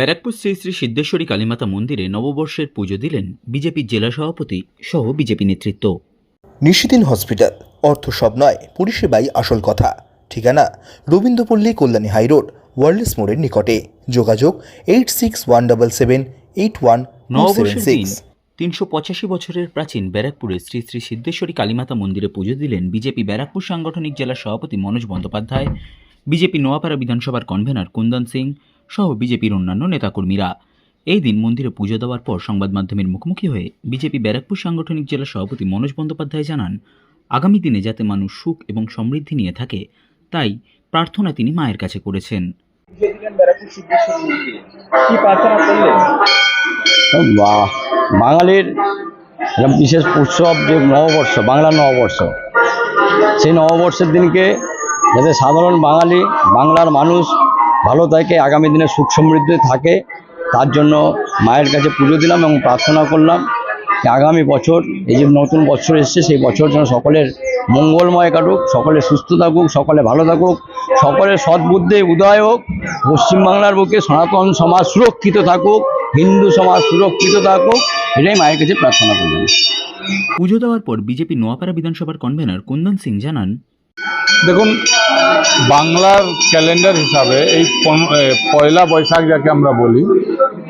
ব্যারাকপুর শ্রী শ্রী সিদ্ধেশ্বরী কালীমাতা মন্দিরে নববর্ষের পুজো দিলেন বিজেপির জেলা সভাপতি সহ বিজেপি নেতৃত্ব। নিশিদিন হসপিটাল অর্থ সব নয় পরিষেবাই আসল কথা। ঠিকানা রবীন্দ্রপল্লী কল্যাণী হাইরোড ওয়ার্ল্ডস মোড়ের নিকটে। যোগাযোগ eight six one double seven eight one নববর্ষের দিন তিনশো পঁচাশি বছরের প্রাচীন ব্যারাকপুরে শ্রী শ্রী সিদ্ধেশ্বরী কালীমাতা মন্দিরে পুজো দিলেন বিজেপি ব্যারাকপুর সাংগঠনিক জেলা সভাপতি মনোজ বন্দ্যোপাধ্যায় বিজেপি নোয়াপাড়া বিধানসভার কনভেনর কুন্দন সিং সহ বিজেপির অন্যান্য নেতাকর্মীরা। এই দিন মন্দিরে পুজো দেওয়ার পর সংবাদ মাধ্যমের মুখোমুখি হয়ে বিজেপি ব্যারাকপুর সাংগঠনিক জেলা সভাপতি মনোজ বন্দ্যোপাধ্যায় জানান, আগামী দিনে যাতে মানুষ সুখ এবং সমৃদ্ধি নিয়ে থাকে, তাই প্রার্থনা তিনি মায়ের কাছে করেছেন। বাঙালির বিশেষ উৎসব যে নববর্ষ বাংলা নববর্ষ। সেই নববর্ষের দিনকে যাতে সাধারণ বাঙালি, বাংলার মানুষ ভালো থাকে, আগামী দিনে সুখ সমৃদ্ধি থাকে। তার জন্য মায়ের কাছে পুজো দিলাম এবং প্রার্থনা করলাম আগামী বছর, এই যে নতুন বছর এসছে, সেই বছর যেন সকলের মঙ্গলময় কাটুক সকলে সুস্থ থাকুক, সকলে ভালো থাকুক, সকলের সদ্বুদ্ধে উদয় হোক, পশ্চিমবাংলার বুকে সনাতন সমাজ সুরক্ষিত থাকুক, হিন্দু সমাজ সুরক্ষিত থাকুক, এটাই মায়ের কাছে প্রার্থনা করবেন পুজো দেওয়ার পর বিজেপি নোয়াপাড়া বিধানসভার কনভেনর কুন্দন সিং জানান দেখুন, বাংলার ক্যালেন্ডার হিসাবে এই পয়লা বৈশাখ যাকে আমরা বলি,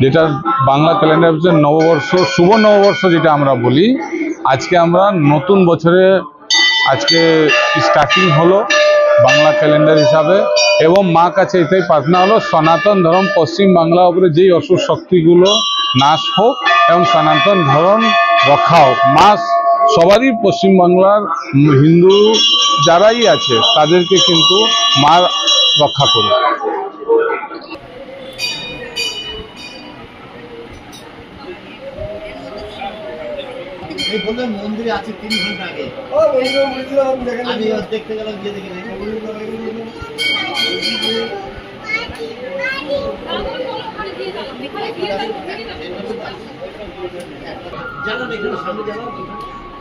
যেটা বাংলা ক্যালেন্ডার হচ্ছে নববর্ষ, শুভ নববর্ষ যেটা আমরা বলি, আজকে আমরা নতুন বছরে আজকে স্টার্টিং হলো বাংলা ক্যালেন্ডার হিসাবে এবং মা কাছে এটাই প্রার্থনা হলো, সনাতন ধর্ম পশ্চিম বাংলা উপরে যেই অসুর শক্তিগুলো নাশ হোক এবং সনাতন ধর্ম রক্ষা হোক মা সবারই পশ্চিমবাংলার হিন্দু যারাই আছে তাদেরকে কিন্তু মা রক্ষা করে মন্দিরে আছে তিন ঘণ্টা আগে। আমি দেখতে গেলাম গিয়ে দেখি জানান এখানে সামনে জানান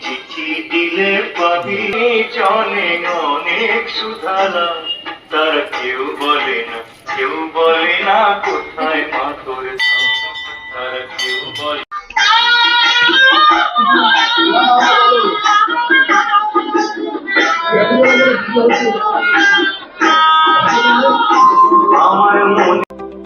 চিঠি দিলে পাবি জনে অনেক সুধালা। তার কেউ বলে না, কেউ বলে না কোথায় মা তোর কেউ বলে